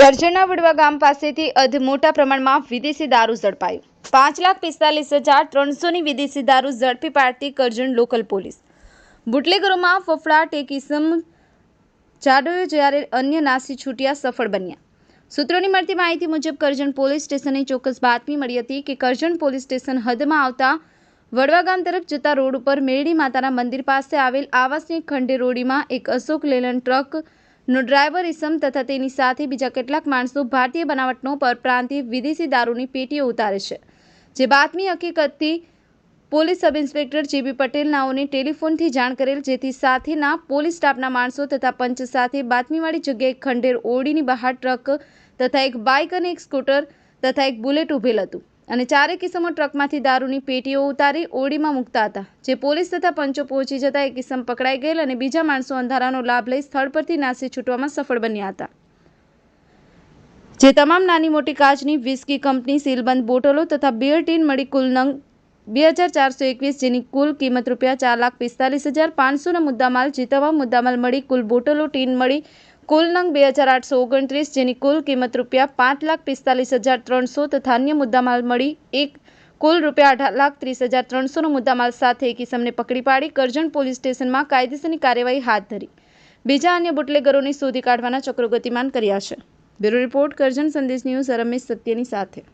કરજણના વડવા ગામ પાસેથી અધ મોટા પ્રમાણમાં વિદેશી દારૂ ઝડપાયું. પાંચ લાખ પિસ્તાલીસ હજાર ત્રણસોની વિદેશી દારૂ ઝડપી પાડતી કરજણ લોકલ પોલીસ. બુટલેગરોમાં ફફડાટ એક ઇસમ જાડોયો જ્યારે અન્ય નાસી છૂટ્યા સફળ બન્યા. સૂત્રોની મળતી માહિતી મુજબ કરજણ પોલીસ સ્ટેશને ચોક્કસ બાતમી મળી હતી કે કરજણ પોલીસ સ્ટેશન હદમાં આવતા વડવા ગામ તરફ જતા રોડ ઉપર મેરડી માતાના મંદિર પાસે આવેલ આવાસની ખંડે રોડીમાં એક અશોક લેલન ટ્રક નો ડ્રાઈવર ઇસમ તથા તેની સાથે બીજા કેટલાક માણસો ભારતીય બનાવટનો પર પ્રાંતિય વિદેશી દારૂની પેટીઓ ઉતારે છે. જે બાતમી હકીકતથી police sub inspector G B Patel નાઓને ટેલિફોનથી જાણ કરેલ, જેથી સાથેના પોલીસ સ્ટાફના માણસો તથા પંચ સાથે બાતમીવાળી જગ્યાએ ખંડેર ઓરડીની બહાર ટ્રક તથા એક બાઇક અને એક સ્કૂટર તથા એક બુલેટ ઉભેલ હતું. અને ચારે કિસમો ટ્રકમાંથી દારૂની પેટીઓ ઉતારી ઓરડીમાં મૂકતા હતા, જે પોલીસ તથા પંચો પહોંચી જતા એક કિસમ પકડાઈ ગયેલ અને બીજા માણસો અંધારાનો લાભ લઈ સ્થળ પરથી નાસી છૂટવામાં સફળ બન્યા હતા. જે તમામ નાની મોટી કાચની વિસ્કી કંપની, સીલબંધ બોટલો તથા બિયર ટીન મળી કુલ નંગ બે હજાર ચારસો એકવીસ જેની કુલ કિંમત રૂપિયા ચાર લાખ પિસ્તાલીસ હજાર પાંચસોના મુદ્દામાલ જે તમામ મુદ્દામાલ મળી કુલ બોટલો ટીન મળી કુલ નંગ બે હજાર આઠસો ઓગણત્રીસ, જેની કુલ કિંમત રૂપિયા પાંચ લાખ પિસ્તાલીસ હજાર ત્રણસો તથા અન્ય મુદ્દામાલ મળી એક કુલ રૂપિયા અઢાર લાખ ત્રીસ હજાર ત્રણસોનો મુદ્દામાલ સાથે એક ઇસમને પકડી પાડી કરજણ પોલીસ સ્ટેશનમાં કાયદેસરની કાર્યવાહી હાથ ધરી. બીજા અન્ય બુટલેગરોને શોધી કાઢવાના ચક્રો ગતિમાન કર્યા છે. બ્યુરો રિપોર્ટ કરજણ સંદેશ ન્યૂઝ રમેશ સત્યની સાથે.